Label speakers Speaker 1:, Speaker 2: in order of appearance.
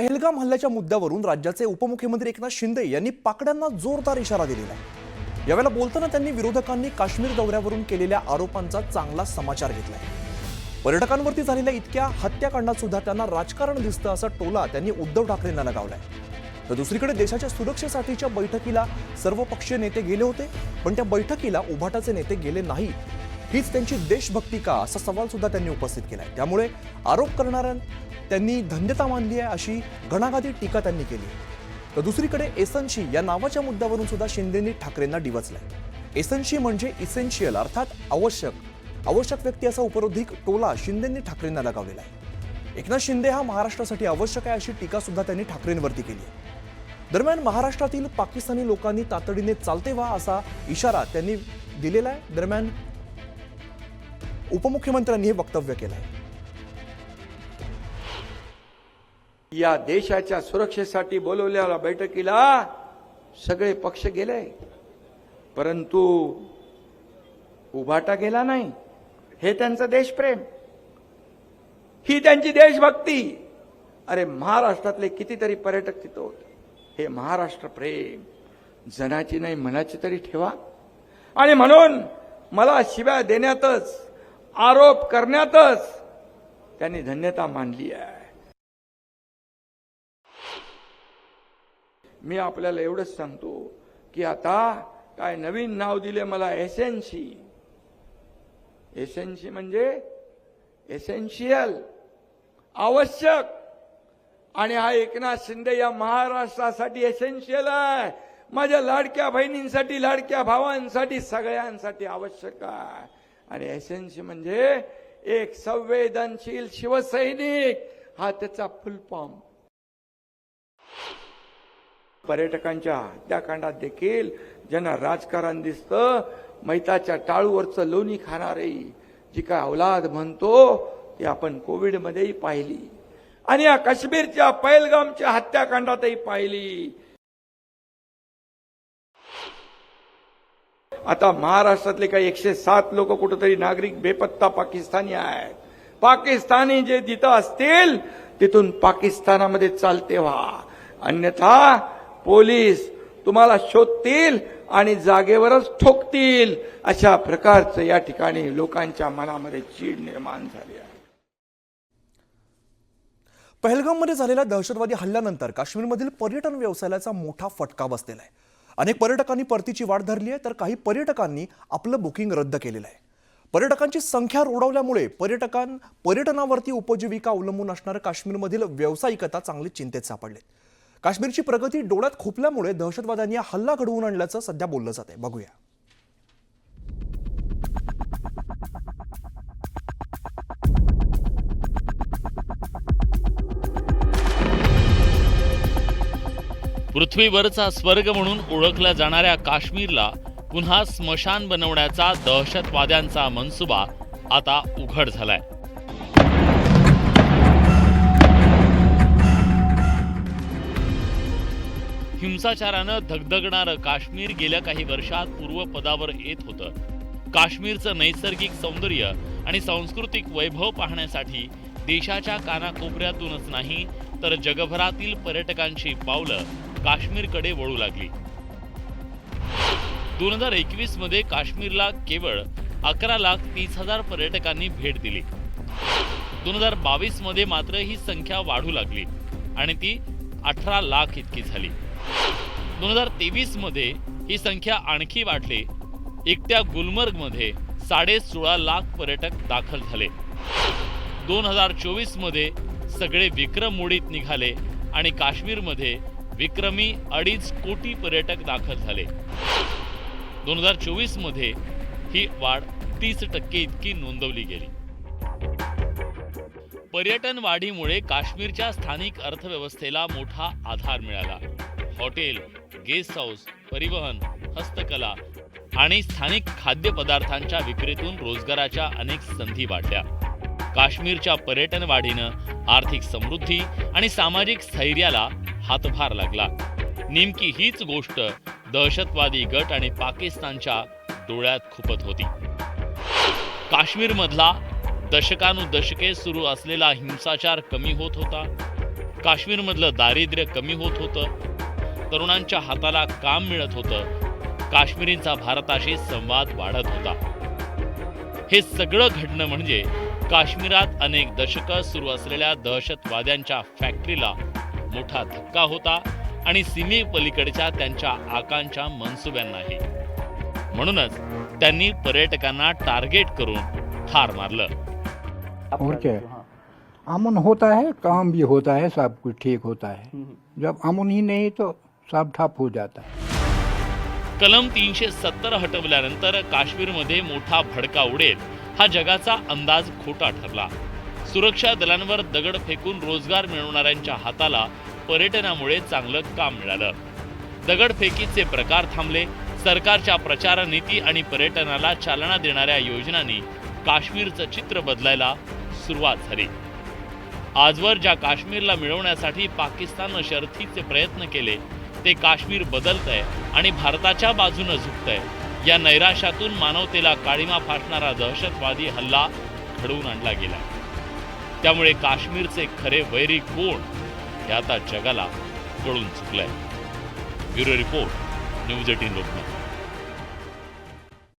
Speaker 1: पहलगाम हल्ल्याच्या मुद्द्यावरून राज्याचे उपमुख्यमंत्री एकनाथ शिंदे यांनी पाकड्यांना जोरदार इशारा दिलेला आहे. यावेळेला बोलताना त्यांनी विरोधकांनी काश्मीर दौऱ्यावरून केलेल्या आरोपांचा चांगला समाचार घेतला पर्यटकांवरती झालेल्या इतक्या हत्याकांडात सुद्धा त्यांना राजकारण दिसतं असा टोला त्यांनी उद्धव ठाकरेंना लगावलाय तर दुसरीकडे देशाच्या सुरक्षेसाठीच्या बैठकीला सर्व पक्षीय नेते गेले होते पण त्या बैठकीला उभाटाचे नेते गेले नाही. हीच त्यांची देशभक्ती का असा सवाल सुद्धा त्यांनी उपस्थित केलाय. त्यामुळे आरोप करणाऱ्या त्यांनी धन्यता मानली आहे अशी घणाघाती टीका त्यांनी केली. तर दुसरीकडे एसनशी या नावाच्या मुद्द्यावरून सुद्धा शिंदेंनी ठाकरेंना डिवचलंय. एसनशी म्हणजे इसेन्शियल अर्थात आवश्यक. आवश्यक व्यक्ती असा उपरोधिक टोला शिंदेंनी ठाकरेंना लगावलेला आहे एकनाथ शिंदे हा महाराष्ट्रासाठी आवश्यक आहे अशी टीका सुद्धा त्यांनी ठाकरेंवरती केली आहे. दरम्यान महाराष्ट्रातील पाकिस्तानी लोकांनी तातडीने चालते व्हा असा इशारा त्यांनी दिलेला आहे दरम्यान उपमुख्यमंत्र्यांनी हे वक्तव्य केलं आहे
Speaker 2: या देशाच्या सुरक्षेसाठी बोलवलेल्या बैठकीला सगळे पक्ष गेले. परंतु उभाटा गेला नाही. हे त्यांचं देशप्रेम. ही त्यांची देशभक्ती. अरे महाराष्ट्रातले कितीतरी पर्यटक तिथं होते. हे महाराष्ट्र प्रेम. जनाची नाही मनाची तरी ठेवा. आणि म्हणून मला शिव्या देण्यातच आरोप करण्यातच त्यांनी धन्यता मानली आहे. मी आपल्याला एवढंच सांगतो की आता काय नवीन नाव दिले मला एसेन्सी एसेन्सी म्हणजे एसेन्शियल आवश्यक. आणि हा एकनाथ शिंदे या महाराष्ट्रासाठी एसेन्शियल आहे. माझ्या लाडक्या बहिणींसाठी लाडक्या भावांसाठी सगळ्यांसाठी आवश्यक आहे. आणि एसेन्सी म्हणजे एक संवेदनशील शिवसैनिक. हा त्याचा फुल फॉर्म पर्यटकांच्या हत्याकांडात देखील ज्यांना राजकारण दिसतं मैताच्या टाळूवरचं लोणी खाणारे जी काय औलाद म्हणतो ती आपण कोविडमध्येही पाहिली. आणि या काश्मीरच्या पैलगामच्या हत्याकांडातही पाहिली. आता महाराष्ट्रातले काही एकशे सात लोक कुठेतरी नागरिक बेपत्ता पाकिस्तानी आहेत. पाकिस्तानी जे जिथं असतील तिथून पाकिस्तानामध्ये चालते व्हा. अन्यथा पोलीस तुम्हाला शोधतील आणि जागेवरच ठोकतील अशा प्रकारचं या ठिकाणी लोकांच्या मनामध्ये चीड निर्माण झाली आहे.
Speaker 1: पहलगाममध्ये झालेल्या दहशतवादी हल्ल्यानंतर काश्मीरमधील पर्यटन व्यवसायाचा मोठा फटका बसलेला आहे. अनेक पर्यटकांनी परतीची वाढ धरली आहे तर काही पर्यटकांनी आपलं बुकिंग रद्द केलेलं आहे. पर्यटकांची संख्या रोडवल्यामुळे पर्यटकां पर्यटनावरती उपजीविका अवलंबून असणारं काश्मीरमधील व्यावसायिकता चांगली चिंतेत सापडले काश्मीरची प्रगती डोळ्यात खुपल्यामुळे दहशतवाद्यांनी हा हल्ला घडवून आणल्याचं सध्या बोललं जात आहे बघूया.
Speaker 3: पृथ्वीवरचा स्वर्ग म्हणून ओळखल्या जाणाऱ्या काश्मीरला पुन्हा स्मशान बनवण्याचा दहशतवाद्यांचा मनसुबा आता उघड झालाय. हिंसाचारानं धगधगणारं काश्मीर गेल्या काही वर्षात पूर्वपदावर येत होतं. काश्मीरचं नैसर्गिक सौंदर्य आणि सांस्कृतिक वैभव पाहण्यासाठी देशाच्या कानाकोपऱ्यातूनच नाही तर जगभरातील पर्यटकांची पावलं काश्मीरकडे वळू लागली. दोन हजार एकवीसमध्ये काश्मीरला केवळ अकरा लाख तीस हजार पर्यटकांनी भेट दिली. दोन हजार बावीसमध्ये मात्र ही संख्या वाढू लागली आणि ती अठरा लाख इतकी झाली. दोन हजार तेवीसमध्ये ही संख्या आणखी वाढली. एकट्या गुलमर्गमध्ये साडे सोळा लाख पर्यटक दाखल झाले. दोन हजार चोवीसमध्ये सगळे विक्रम मोडीत निघाले आणि काश्मीरमध्ये विक्रमी अडीच कोटी पर्यटक दाखल झाले. दोन हजार चोवीसमध्ये ही वाढ तीस टक्के इतकी नोंदवली गेली. पर्यटन वाढीमुळे काश्मीरच्या स्थानिक अर्थव्यवस्थेला मोठा आधार मिळाला. हॉटेल गेस्ट हाऊस परिवहन हस्तकला आणि स्थानिक खाद्यपदार्थांच्या विक्रीतून रोजगाराच्या अनेक संधी वाढल्या. काश्मीरच्या पर्यटन वाढीनं आर्थिक समृद्धी आणि सामाजिक स्थैर्याला हातभार लागला. नेमकी हीच गोष्ट दहशतवादी गट आणि पाकिस्तानच्या डोळ्यात खुपत होती. काश्मीरमधला दशकानुदशके सुरू असलेला हिंसाचार कमी होत होता. काश्मीरमधलं दारिद्र्य कमी होत होतं. तरुणांच्या हाताला काम मिळत होतं. काश्मीरींचा भारताशी संवाद वाढत होता. हे सगळं घडणं म्हणजे काश्मीरात अनेक दशकं सुरू असलेल्या दहशतवाद्यांच्या फॅक्टरीला मोठा धक्का होता आणि सीमेपलीकडच्या त्यांच्या आकांक्षा मनसुब्यांनाही. म्हणूनच त्यांनी पर्यटकांना टार्गेट करून ठार मारलं.
Speaker 4: और क्या है? अमन होता है काम भी होता है सब कुछ ठीक होता है। जब अमन ही नहीं तो सब ठप हो जाता। है
Speaker 3: कलम तीनशे सत्तर हटवल्यानंतर काश्मीरमध्ये मोठा भडका उडेल हा जगाचा अंदाज खोटा ठरला. सुरक्षा दलांवर दगड फेकून रोजगार मिळवणाऱ्यांच्या हाताला पर्यटनामुळे चांगलं काम मिळालं. दगडफेकीचे प्रकार थांबले सरकारच्या प्रचार नीती आणि पर्यटनाला चालना देणाऱ्या योजनांनी काश्मीरचं चित्र बदलायला सुरुवात झाली. आजवर ज्या काश्मीरला मिळवण्यासाठी पाकिस्ताननं शर्थीचे प्रयत्न केले ते काश्मीर बदलतंय आणि भारताच्या बाजूनं झुकतंय. या नैराश्यातून मानवतेला काळीमा फासणारा दहशतवादी हल्ला घडवून आणला गेला त्यामुळे काश्मीरचे खरे वैरी कोण हे आता जगाला कळून चुकलंय. Bureau report news eighteen Lokmat.